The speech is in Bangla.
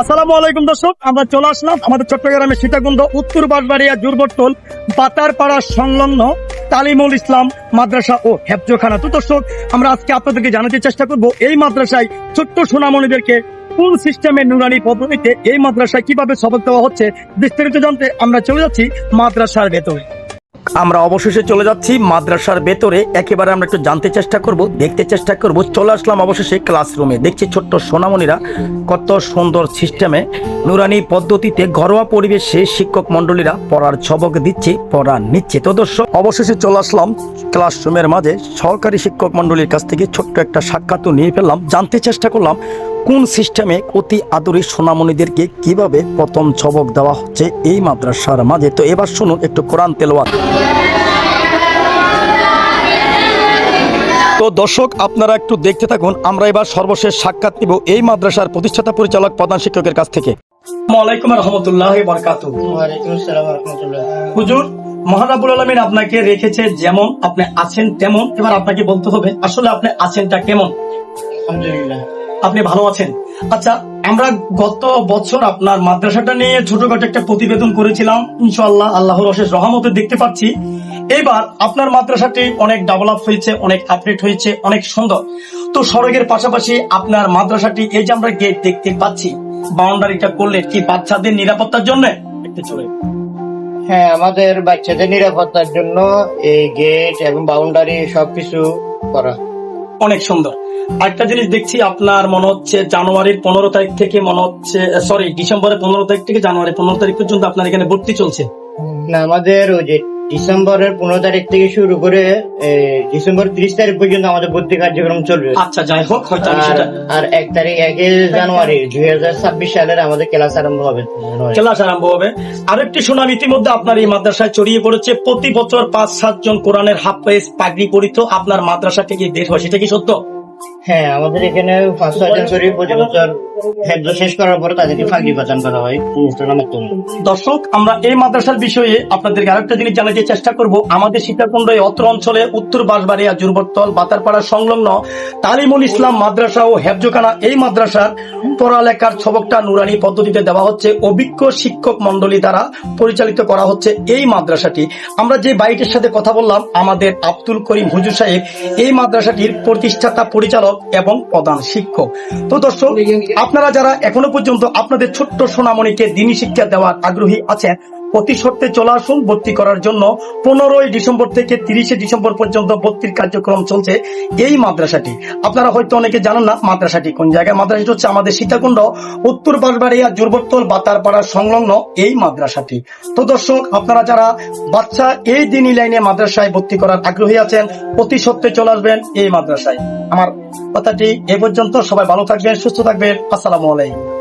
আসসালামু আলাইকুম দর্শক, আমরা চলে আসলাম আমাদের চট্টগ্রামের সীতাকুণ্ড উত্তর বাঁশবাড়িয়া জুরবট্টল পাতারপাড়া সংলগ্ন তালিমুল ইসলাম মাদ্রাসা ও হেফজোখানা। তো দর্শক, আমরা আজকে আপনাদেরকে জানাতে চেষ্টা করব এই মাদ্রাসায় ছোট্ট সোনামণিদেরকে কোন সিস্টেমের নুরানি পদ্ধতিতে এই মাদ্রাসায় কীভাবে সবক দেওয়া হচ্ছে, বিস্তারিত জানতে আমরা চলে যাচ্ছি মাদ্রাসার ভেতরে। আমরা অবশেষে চলে যাচ্ছি মাদ্রাসার ভেতরে। একেবারে আমরা একটু জানতে চেষ্টা করব, দেখতে চেষ্টা করব। চলে আসলাম অবশেষে ক্লাসরুমে দেখছি ছোট্ট সোনামণিরা কত সুন্দর সিস্টেমে নুরানি পদ্ধতিতে ঘরোয়া পরিবেশে শিক্ষক মণ্ডলীরা পড়ার ছবক দিচ্ছে পড়া নিচ্ছে। তো দর্শক, অবশেষে চলে আসলাম ক্লাসরুমের মাঝে। সহকারী শিক্ষক মণ্ডলীর কাছ থেকে ছোট্ট একটা সাক্ষাৎ নিয়ে ফেললাম। জানতে চেষ্টা করলাম কোন সিস্টেমে অতি আদরী সোনামণিদেরকে কীভাবে প্রথম ছবক দেওয়া হচ্ছে এই মাদ্রাসার মাঝে? তো এবার শুনুন একটু কোরআন তেলাওয়াত। তো দর্শক আপনারা একটু দেখতে থাকুন আমরা এবার সর্বশেষ সাক্ষাৎ নিব এই মাদ্রাসার প্রতিষ্ঠাতা পরিচালক প্রধান শিক্ষকের কাছ থেকে। ওয়ালাইকুম রহমতুল্লাহ বরকাত ওয়ালাইকুম আসসালাম হুজুর মহারাবুল আলমিন আপনাকে রেখেছে যেমন আপনি আছেন তেমন। এবার আপনাকে বলতে হবে আসলে আপনি আছেনটা কেমন? আলহামদুলিল্লাহ। আপনি ভালো আছেন? আচ্ছা আমরা গত বছর আপনার মাদ্রাসাটা নিয়ে ছোটখাটো একটা প্রতিবেদন করেছিলাম। ইনশাআল্লাহ আল্লাহর অশেষ রহমতে দেখতে পাচ্ছি। এবার আপনার মাদ্রাসাটি অনেক ডেভেলপ হয়েছে, অনেক আপডেট হয়েছে, অনেক সুন্দর। তো সড়কের পাশাপাশি আপনার মাদ্রাসাটি, এই যে আমরা গেট দেখতে পাচ্ছি বাউন্ডারিটা করলে কি বাচ্চাদের নিরাপত্তার জন্য? একটু চলে। হ্যাঁ আমাদের বাচ্চাদের নিরাপত্তার জন্য এই গেট এবং বাউন্ডারি সবকিছু করা অনেক সুন্দর। একটা জিনিস দেখছি, আপনার মনে হচ্ছে জানুয়ারির পনেরো তারিখ থেকে মনে হচ্ছে সরি ডিসেম্বরের পনেরো তারিখ থেকে জানুয়ারি পনেরো তারিখ পর্যন্ত আপনার এখানে ভর্তি চলছে। না, আমাদের ওই যে ডিসেম্বরের পনেরো তারিখ থেকে শুরু করে ডিসেম্বর ত্রিশ তারিখ পর্যন্ত আমাদের ভর্তি কার্যক্রম চলবে। আচ্ছা যাই হোক হয়তো আর এক তারিখ এক জানুয়ারি দুই হাজার ছাব্বিশ সালের আমাদের ক্লাস আরম্ভ হবে। ক্লাস আরম্ভ হবে। আরেকটি সুনাম ইতিমধ্যে আপনার এই মাদ্রাসায় ছড়িয়ে পড়েছে। প্রতি বছর পাঁচ সাতজন কোরআনের হাফ হাফেজ পাগড়ি পরিত আপনার মাদ্রাসা থেকে বের হয় সেটা কি সত্য? হ্যাঁ আমাদের এখানে পাঁচ ছয়জন করে প্রতি বছর হেফজ শেষ করার পরে তাদেরকে ফাঁকি পাচান করা হয়। অনুষ্ঠানের দর্শক, আমরা এই মাদ্রাসার বিষয়ে আপনাদেরকে আরেকটা জিনিস জানাতে চেষ্টা করব, আমাদের সীতাকুণ্ড এই অত্র অঞ্চলে উত্তর বাঁশবাড়িয়া জুরবর্তল বাতারপাড়া সংলগ্ন তালিমুল ইসলাম মাদ্রাসা ও হেফজোখানা এই মাদ্রাসার পড়ালেখার ছবকটা নুরানি পদ্ধতিতে দেওয়া হচ্ছে। অভিজ্ঞ শিক্ষক মন্ডলী দ্বারা পরিচালিত করা হচ্ছে এই মাদ্রাসাটি। আমরা যে বাইটের সাথে কথা বললাম, আমাদের আব্দুল করিম হুজুর সাহেব, এই মাদ্রাসাটির প্রতিষ্ঠাতা পরিচালক এবং প্রধান শিক্ষক। তো দর্শক, আপনারা যারা এখনও পর্যন্ত আপনাদের ছোট্ট সোনামণিকে দিনী শিক্ষা দেওয়ার আগ্রহী আছেন অতি সত্ত্বে চলে আসুন ভর্তি করার জন্য পনেরোই ডিসেম্বর থেকে তিরিশে ডিসেম্বর পর্যন্ত ভর্তির কার্যক্রম চলছে এই মাদ্রাসাটি। আপনারা হয়তো অনেকে জানেন না মাদ্রাসাটি কোন জায়গায়। মাদ্রাসাটি হচ্ছে আমাদের সীতাকুণ্ড, উত্তর বাঁশবাড়িয়া, জুরবর্তল, বাতারপাড়া সংলগ্ন এই মাদ্রাসাটি। তো দর্শক, আপনারা যারা বাচ্চা এই দিনী লাইনে মাদ্রাসায় ভর্তি করার আগ্রহী আছেন অতি সত্ত্বে চলে আসবেন এই মাদ্রাসায়। আমার কথাটি এ পর্যন্ত। সবাই ভালো থাকবেন, সুস্থ থাকবেন। আসসালামু আলাইকুম।